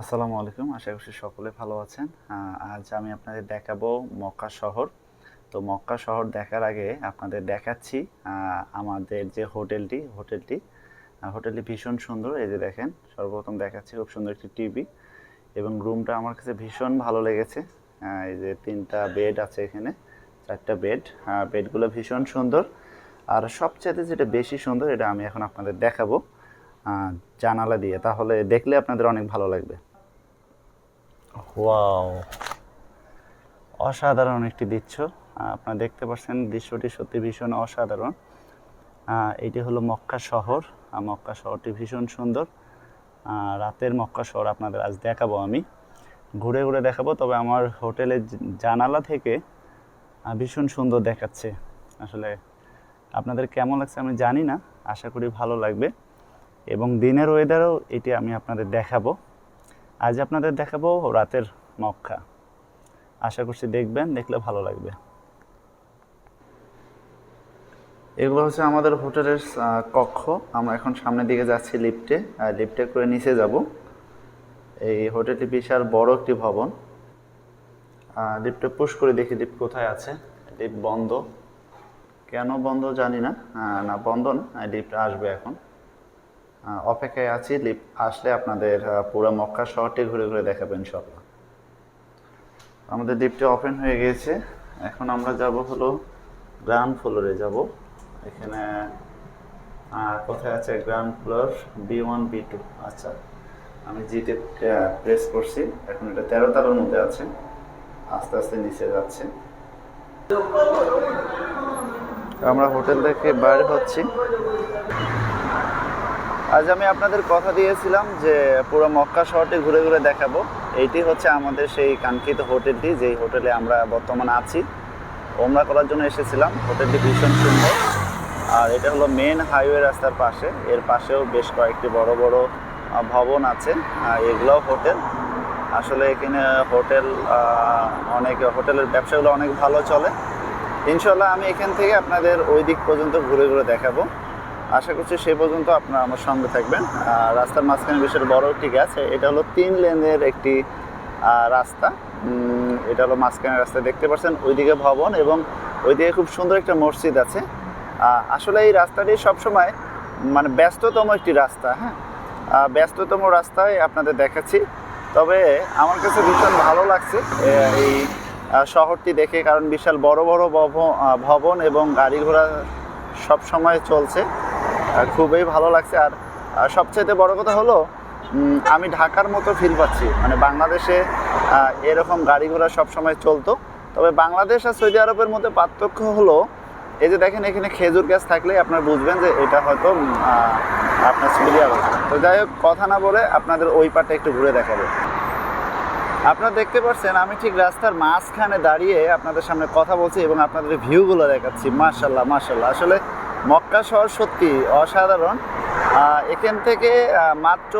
আসসালামু আলাইকুম। আশা করছি সকলে ভালো আছেন। আজ আমি আপনাদের দেখাবো মক্কা শহর। তো মক্কা শহর দেখার আগে আপনাদের দেখাচ্ছি আমাদের যে হোটেলটি হোটেলটি হোটেলটি ভীষণ সুন্দর। এই যে দেখেন, সর্বপ্রথম দেখাচ্ছি খুব সুন্দর একটি টিভি এবং রুমটা আমার কাছে ভীষণ ভালো লেগেছে। এই যে তিনটা বেড আছে এখানে, চারটা বেড। বেডগুলো ভীষণ সুন্দর। আর সবচেয়ে যেটা বেশি সুন্দর, এটা আমি এখন আপনাদের দেখাবো। জানালা দিয়ে, তাহলে দেখলে আপনাদের অনেক ভালো লাগবে। ওয়াও। অসাধারণ একটি দৃশ্য। আপনারা দেখতে পাচ্ছেন দৃশ্যটি সত্যি ভীষণ অসাধারণ। এটি হলো মক্কা শহর। মক্কা শহরটি ভীষণ সুন্দর। রাতের মক্কা শহর আপনাদের আজ দেখাবো আমি। ঘুরে ঘুরে দেখাবো, তবে আমার হোটেলের জানালা থেকে ভীষণ সুন্দর দেখাচ্ছে। আসলে আপনাদের কেমন লাগছে আমি জানি না, আশা করি ভালো লাগবে। এবং দিনের ওয়েদারও এটি আমি আপনাদের দেখাবো। আজ আপনাদের দেখাবো রাতের মক্কা। আশা করছি দেখবেন, দেখলে ভালো লাগবে। এগুলো হচ্ছে আমাদের হোটেলের কক্ষ। আমরা এখন সামনের দিকে যাচ্ছি লিফটে। লিফটে করে নিচে যাব। এই হোটেলটি বিশাল বড় একটি ভবন। লিফটে পুশ করে দেখি লিফট কোথায় আছে। লিফট বন্ধ। কেন বন্ধ জানি না। না, বন্ধ না। লিফট আসবে এখন। অপেক্ষায় আছি। আসলে আপনাদের পুরো মক্কা শহরটি ঘুরে ঘুরে দেখাবেন সব আমাদের লিফটে ওপেন হয়ে গিয়েছে। এখন আমরা যাব হলো গ্রাউন্ড ফ্লোরে যাব। এখানে কোথায় আছে ground floor B one B two আচ্ছা আমি জিতে প্রেস করছি। এখন এটা তেরো তালার মধ্যে আছে। আস্তে আস্তে নিচে যাচ্ছে। আমরা হোটেল থেকে বাইরে হচ্ছি। আজ আমি আপনাদের কথা দিয়েছিলাম যে পুরো মক্কা শহরটি ঘুরে ঘুরে দেখাবো। এইটি হচ্ছে আমাদের সেই কাঙ্ক্ষিত হোটেলটি, যেই হোটেলে আমরা বর্তমানে আছি। ওমরা করার জন্য এসেছিলাম। হোটেলটি ভীষণ সুন্দর। আর এটা হলো মেন হাইওয়ে রাস্তার পাশে। এর পাশেও বেশ কয়েকটি বড় বড় ভবন আছে। এগুলোও হোটেল। আসলে এখানে হোটেল অনেক, হোটেলের ব্যবসাগুলো অনেক ভালো চলে। ইনশাল্লাহ আমি এখান থেকে আপনাদের ওই দিক পর্যন্ত ঘুরে ঘুরে দেখাবো। আশা করছি সে পর্যন্ত আপনারা আমার সঙ্গে থাকবেন। রাস্তার মাঝখানে বিশেষ বড় একটি গাছ, এটা হলো তিন লেনের একটি রাস্তা। এটা হলো মাঝখানে রাস্তা, দেখতে পাচ্ছেন ওইদিকে ভবন এবং ওইদিকে খুব সুন্দর একটা মসজিদ আছে। আসলে এই রাস্তাটি সবসময় মানে ব্যস্ততম একটি রাস্তা হ্যাঁ? ব্যস্ততম রাস্তায় আপনাদের দেখাচ্ছি। তবে আমার কাছে ভীষণ ভালো লাগছে এই শহরটি দেখে, কারণ বিশাল বড় বড় ভব- ভবন এবং গাড়ি ঘোড়া সবসময় চলছে। খুবই ভালো লাগছে। আর সবচাইতে বড় কথা হলো আমি ঢাকার মতো ফিল পাচ্ছি। মানে বাংলাদেশে এরকম গাড়ি ঘোড়া সবসময় চলতো। তবে বাংলাদেশ আর সৌদি আরবের মধ্যে পার্থক্য হলো, এই যে দেখেন এখানে খেজুর গাছ থাকলে আপনারা বুঝবেন যে এটা হয়তো আপনার সৌদি আরব। তো যাই হোক, কথা না বলে আপনাদের ওই পাটটা একটু ঘুরে দেখাবো। আপনারা দেখতে পাচ্ছেন, আমি ঠিক রাস্তার মাঝখানে দাঁড়িয়ে আপনাদের সামনে কথা বলছি এবং আপনাদের ভিউগুলো দেখাচ্ছি। মার্শাল্লাহ মার্শাল্লাহ আসলে মক্কা শহর সত্যি অসাধারণ। এখান থেকে মাত্র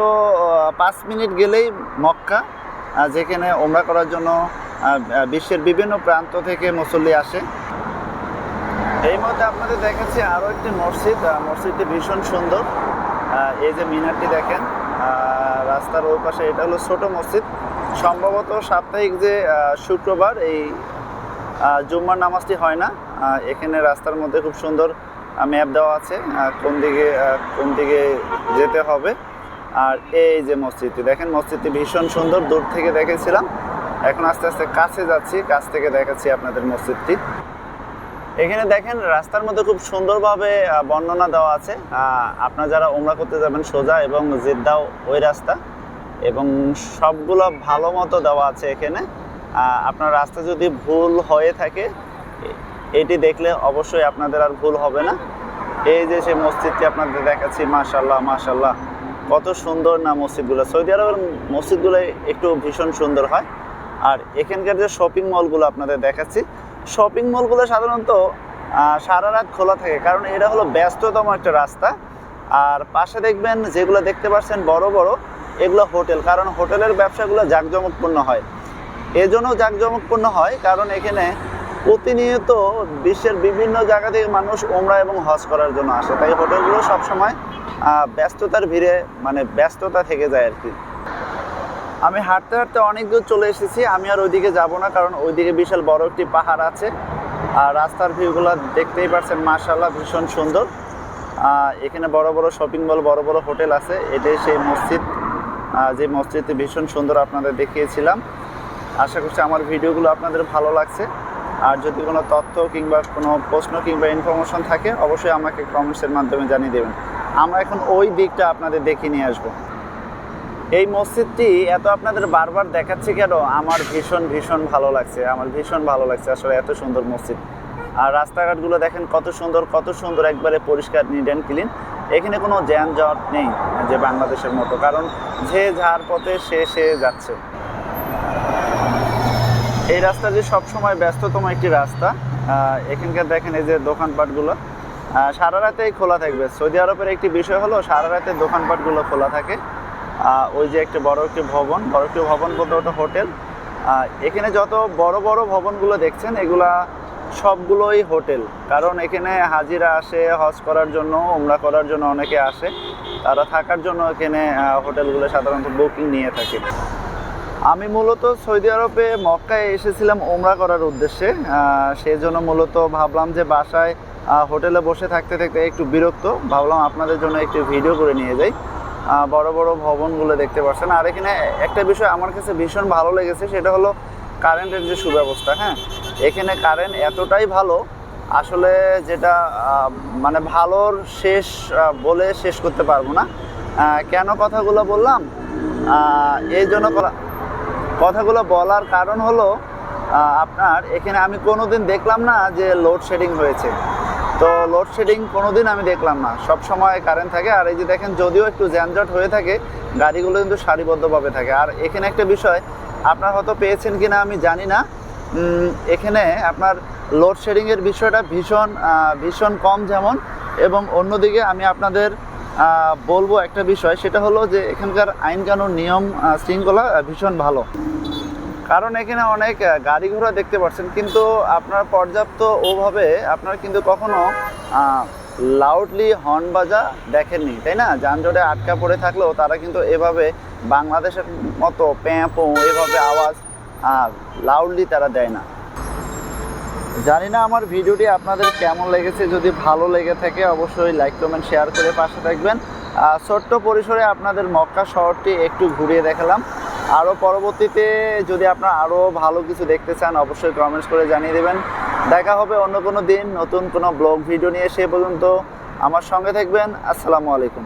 পাঁচ মিনিট গেলেই মক্কা যেখানে ওমরা করার জন্য বিশ্বের বিভিন্ন প্রান্ত থেকে মুসল্লি আসে। এই মধ্যে আপনাদের দেখাচ্ছি আরও একটি মসজিদ মসজিদটি ভীষণ সুন্দর। এই যে মিনারটি দেখেন রাস্তার ওই পাশে, এটা হলো ছোট মসজিদ। সম্ভবত সাপ্তাহিক যে শুক্রবার, এই জুম্মার নামাজটি হয় না। এখানে রাস্তার মধ্যে খুব সুন্দর ম্যাপ দেওয়া আছে কোন দিকে কোন দিকে যেতে হবে। আর এই যে মসজিদটি, দেখেন মসজিদটি ভীষণ সুন্দর, দূর থেকে দেখেছিলাম। এখন আস্তে আস্তে কাছে যাচ্ছি, কাছ থেকে দেখাচ্ছি আপনাদের মসজিদটি। এখানে দেখেন, রাস্তার মধ্যে খুব সুন্দরভাবে বর্ণনা দেওয়া আছে। আপনারা যারা ওমরা করতে যাবেন, সোজা এবং জেদ্দাও ওই রাস্তা। এবং সবগুলো ভালো মতো দেওয়া আছে এখানে। আপনার রাস্তা যদি ভুল হয়ে থাকে এটি দেখলে অবশ্যই আপনাদের আর ভুল হবে না। এই যে সেই মসজিদটি আপনাদের দেখাচ্ছি মাশাল্লাহ মাশাল্লাহ কত সুন্দর না মসজিদগুলো। সৌদি আরবের মসজিদগুলো একটু ভীষণ সুন্দর হয়। আর এখানকার যে শপিং মলগুলো আপনাদের দেখাচ্ছি শপিং মলগুলো সাধারণত সারা রাত খোলা থাকে। কারণ এটা হলো ব্যস্ততম একটা রাস্তা। আর পাশে দেখবেন যেগুলো দেখতে পাচ্ছেন বড় বড়, এগুলো হোটেল। কারণ হোটেলের ব্যবসাগুলো জাঁকজমকপূর্ণ হয়। এজন্য জাঁকজমকপূর্ণ হয়। কারণ এখানে প্রতিনিয়ত বিশ্বের বিভিন্ন জায়গা থেকে মানুষ ওমরা এবং হজ করার জন্য আসে। তাই হোটেলগুলো সবসময় ব্যস্ততার ভিড়ে মানে ব্যস্ততা থেকে যায় আর কি। আমি হাঁটতে হাঁটতে অনেক দূর চলে এসেছি, আমি আর ওইদিকে যাব না, কারণ ওইদিকে বিশাল বড় একটি পাহাড় আছে। আর রাস্তার ভিউগুলো দেখতেই পাচ্ছেন মার্শাল্লাহ ভীষণ সুন্দর। এখানে বড় বড় শপিং মল বড় বড় হোটেল আছে। এটাই সেই মসজিদ যে মসজিদটি ভীষণ সুন্দর আপনাদের দেখিয়েছিলাম। আশা করছি আমার ভিডিওগুলো আপনাদের ভালো লাগছে। আর যদি কোনো তথ্য কিংবা কোনো প্রশ্ন কিংবা ইনফরমেশন থাকে, অবশ্যই আমাকে কমেন্টসের মাধ্যমে জানিয়ে দেবেন। আমরা এখন ওই দিকটা আপনাদের দেখিয়ে নিয়ে আসব। এই মসজিদটি এত আপনাদের বারবার দেখাচ্ছি কেন? আমার ভীষণ ভীষণ ভালো লাগছে। আমার ভীষণ ভালো লাগছে। আসলে এত সুন্দর মসজিদ। আর রাস্তাঘাটগুলো দেখেন কত সুন্দর কত সুন্দর একবারে পরিষ্কার নিট অ্যান্ড ক্লিন এখানে কোনো যানজট নেই যে বাংলাদেশের মতো। কারণ যে যার পথে সে সে যাচ্ছে। এই রাস্তাটি সবসময় ব্যস্ততম একটি রাস্তা এখানকার দেখেন এই যে দোকানপাটগুলো। সারা রাতেই খোলা থাকবে। সৌদি আরবের একটি বিষয় হলো, সারা রাতে দোকানপাটগুলো খোলা থাকে। ওই যে একটা বড় একটি ভবন, বড় একটি ভবন বলতে ওটা হোটেল। এখানে যত বড় বড় ভবনগুলো দেখছেন, এগুলা সবগুলোই হোটেল। কারণ এখানে হাজিরা আসে, হজ করার জন্য, উমরা করার জন্য অনেকে আসে। তারা থাকার জন্য এখানে হোটেলগুলো সাধারণত বুকিং নিয়ে থাকে। আমি মূলত সৌদি আরবে মক্কায় এসেছিলাম ওমরা করার উদ্দেশ্যে সেই জন্য মূলত ভাবলাম যে বাসায় হোটেলে বসে থাকতে থাকতে একটু বিরক্ত। ভাবলাম আপনাদের জন্য একটু ভিডিও করে নিয়ে যাই। বড় বড় ভবনগুলো দেখতে পাচ্ছেন। আর এখানে একটা বিষয় আমার কাছে ভীষণ ভালো লেগেছে, সেটা হলো কারেন্টের যে সুব্যবস্থা হ্যাঁ? এখানে কারেন্ট এতটাই ভালো, আসলে যেটা মানে ভালোর শেষ বলে শেষ করতে পারব না। কেন কথাগুলো বললাম? এই জন্য কথাগুলো বলার কারণ হলো আপনার এখানে আমি কোনোদিন দেখলাম না যে লোডশেডিং হয়েছে। তো লোডশেডিং কোনোদিন আমি দেখলাম না। সব সময় কারেন্ট থাকে। আর এই যে দেখেন, যদিও একটু যানজট হয়ে থাকে, গাড়িগুলো কিন্তু সারিবদ্ধভাবে থাকে। আর এখানে একটা বিষয়, আপনার হয়তো পেয়েছেন কিনা আমি জানি না। এখানে আপনার লোডশেডিংয়ের বিষয়টা ভীষণ ভীষণ কম যেমন। এবং অন্যদিকে আমি আপনাদের বলব একটা বিষয়, সেটা হলো যে এখানকার আইন কানুন নিয়ম শৃঙ্খলা ভীষণ ভালো। কারণ এখানে অনেক গাড়ি ঘোড়া দেখতে পাচ্ছেন কিন্তু আপনার পর্যাপ্ত ওভাবে আপনার কিন্তু কখনো লাউডলি হর্ন বাজা দেখেননি, তাই না? যানজটে আটকা পড়ে থাকলেও তারা কিন্তু এভাবে বাংলাদেশের মতো প্যাঁপো, এভাবে আওয়াজ লাউডলি তারা দেয় না। জানি না আমার ভিডিওটি আপনাদের কেমন লেগেছে, যদি ভালো লেগে থাকে অবশ্যই লাইক কমেন্ট শেয়ার করে পাশে থাকবেন। ছোট্ট পরিসরে আপনাদের মক্কা শহরটি একটু ঘুরিয়ে দেখালাম। আরও পরবর্তীতে যদি আপনারা আরও ভালো কিছু দেখতে চান, অবশ্যই কমেন্টস করে জানিয়ে দেবেন। দেখা হবে অন্য কোনো দিন নতুন কোনো ব্লগ ভিডিও নিয়ে, সে পর্যন্ত আমার সঙ্গে থাকবেন। আসসালামু আলাইকুম।